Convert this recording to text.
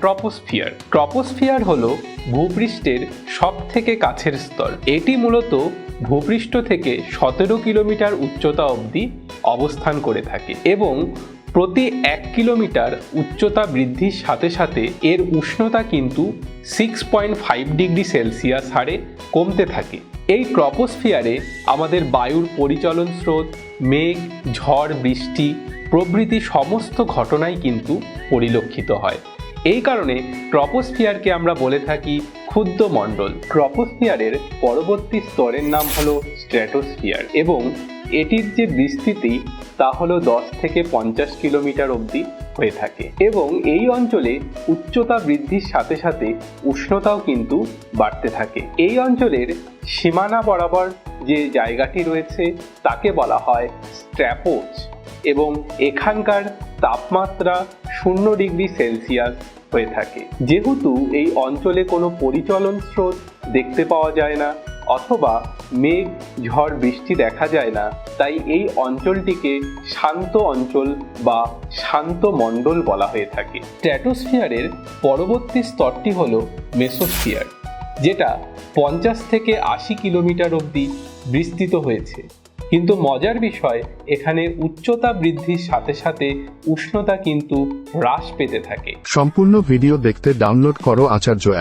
Troposphere. Troposphere হলো ভূপৃষ্ঠের সব থেকে কাছের স্তর। এটি মূলত ভূপৃষ্ঠ থেকে সতেরো কিলোমিটার উচ্চতা অবধি অবস্থান করে থাকে এবং প্রতি এক কিলোমিটার উচ্চতা বৃদ্ধির সাথে সাথে এর উষ্ণতা কিন্তু six point five degree Celsius হারে কমতে থাকে। এই ট্রপোস্ফিয়ারে আমাদের বায়ুর পরিচলন স্রোত, মেঘ, ঝড়, বৃষ্টি প্রভৃতি সমস্ত ঘটনাই কিন্তু পরিলক্ষিত হয়। এই কারণে ট্রপোস্ফিয়ারকে আমরা বলে থাকি ক্ষুদ্র মণ্ডল। ট্রপোস্ফিয়ারের পরবর্তী স্তরের নাম হলো স্ট্র্যাটোস্ফিয়ার এবং এটির যে বিস্তৃতি তা হলো দশ থেকে পঞ্চাশ কিলোমিটার অবধি হয়ে থাকে এবং এই অঞ্চলে উচ্চতা বৃদ্ধির সাথে সাথে উষ্ণতাও কিন্তু বাড়তে থাকে। এই অঞ্চলের সীমানা বরাবর যে জায়গাটি রয়েছে তাকে বলা হয় স্ট্র্যাপোজ এবং এখানকার তাপমাত্রা শূন্য ডিগ্রি সেলসিয়াস হয়ে থাকে। যেহেতু এই অঞ্চলে কোনো পরিচলন স্রোত দেখতে পাওয়া যায় না অথবা মেঘ, ঝড়, বৃষ্টি দেখা যায় না, তাই এই অঞ্চলটিকে শান্ত অঞ্চল বা শান্ত মণ্ডল বলা হয়ে থাকে। স্ট্র্যাটোস্ফিয়ারের পরবর্তী স্তরটি হলো মেসোস্ফিয়ার, যেটা পঞ্চাশ থেকে আশি কিলোমিটার অবধি বিস্তৃত হয়েছে। কিন্তু মজার বিষয়, এখানে উচ্চতা বৃদ্ধির সাথে সাথে উষ্ণতা কিন্তু হ্রাস পেতে থাকে। সম্পূর্ণ ভিডিও দেখতে ডাউনলোড করো আচার্য